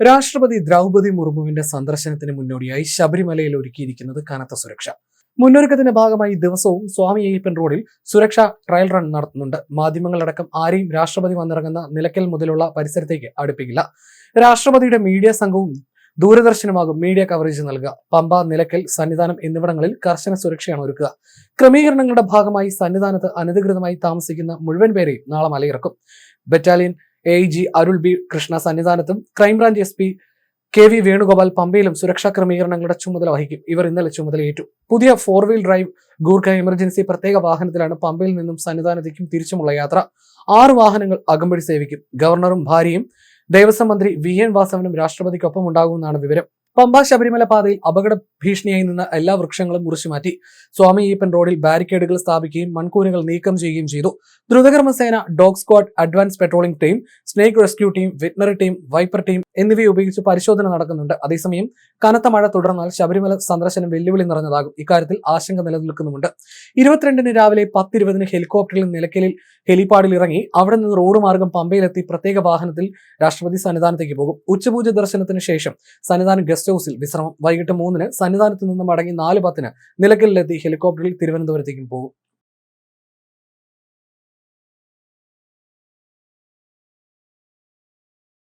രാഷ്ട്രപതി ദ്രൗപതി മുർമുവിന്റെ സന്ദർശനത്തിന് മുന്നോടിയായി ശബരിമലയിൽ ഒരുക്കിയിരിക്കുന്നത് കനത്ത സുരക്ഷ. മുന്നൊരുക്കത്തിന്റെ ഭാഗമായി ദിവസവും സ്വാമി അയ്യപ്പൻ റോഡിൽ സുരക്ഷാ ട്രയൽ റൺ നടത്തുന്നുണ്ട്. മാധ്യമങ്ങളടക്കം ആരെയും രാഷ്ട്രപതി വന്നിറങ്ങുന്ന നിലയ്ക്കൽ മുതലുള്ള പരിസരത്തേക്ക് അടുപ്പിക്കില്ല. രാഷ്ട്രപതിയുടെ മീഡിയ സംഘവും ദൂരദർശനമാകും മീഡിയ കവറേജ് നൽകുക. പമ്പ നിലയ്ക്കൽ സന്നിധാനം എന്നിവിടങ്ങളിൽ കർശന സുരക്ഷയാണ് ഒരുക്കുക. ക്രമീകരണങ്ങളുടെ ഭാഗമായി സന്നിധാനത്ത് അനധികൃതമായി താമസിക്കുന്ന മുഴുവൻ പേരെയും നാളെ മലയിറക്കും. Battalion A G Arul B Krishna സന്നിധാനത്തും crime branch S P K V Venugopal പമ്പയിലും സുരക്ഷാ ക്രമീകരണങ്ങളുടെ ചുമതല വഹിക്കും. ഇവർ ഇന്നലെ ചുമതലയേറ്റു. പുതിയ four wheel drive Gurkha emergency പ്രത്യേക വാഹനത്തിലാണ് പമ്പയിൽ നിന്നും സന്നിധാനത്തേക്കും തിരിച്ചുമുള്ള യാത്ര. ആറ് വാഹനങ്ങൾ അകമ്പടി സേവിക്കും. ഗവർണറും ഭാര്യയും ദേവസ്വം മന്ത്രി വി എൻ വാസവനും രാഷ്ട്രപതിക്കൊപ്പം ഉണ്ടാകുമെന്നാണ് വിവരം. പമ്പ ശബരിമല പാതയിൽ അപകട ഭീഷണിയായി നിന്ന എല്ലാ വൃക്ഷങ്ങളും മുറിച്ചുമാറ്റി സ്വാമി ഈപ്പൻ റോഡിൽ ബാരിക്കേഡുകൾ സ്ഥാപിക്കുകയും മൺകൂനുകൾ നീക്കം ചെയ്യുകയും ചെയ്തു. ദ്രുതകർമ്മസേന dog squad advance patrolling team snake rescue team veterinary team viper team എന്നിവയെ ഉപയോഗിച്ച് പരിശോധന നടക്കുന്നുണ്ട്. അതേസമയം കനത്ത മഴ തുടർന്നാൽ ശബരിമല സന്ദർശനം വെല്ലുവിളി നിറഞ്ഞതാകും. ഇക്കാര്യത്തിൽ ആശങ്ക നിലനിൽക്കുന്നുമുണ്ട്. ഇരുപത്തിരണ്ടിന് രാവിലെ പത്തിരുപതിന് ഹെലികോപ്റ്ററിൽ നിലയ്ക്കലിൽ ഹെലിപാഡിൽ ഇറങ്ങി അവിടെ നിന്ന് റോഡ് മാർഗം പമ്പയിലെത്തി പ്രത്യേക വാഹനത്തിൽ രാഷ്ട്രപതി സന്നിധാനത്തേക്ക് പോകും. ഉച്ചപൂജ ദർശനത്തിന് ശേഷം സന്നിധാനം ഗസ്റ്റ് ഹൌസിൽ വിശ്രമം. വൈകിട്ട് മൂന്നിന് സന്നിധാനത്ത് നിന്ന് മടങ്ങി നാല് പത്തിന് നിലയ്ക്കലിലെത്തി ഹെലികോപ്റ്ററിൽ തിരുവനന്തപുരത്തേക്കും പോകും.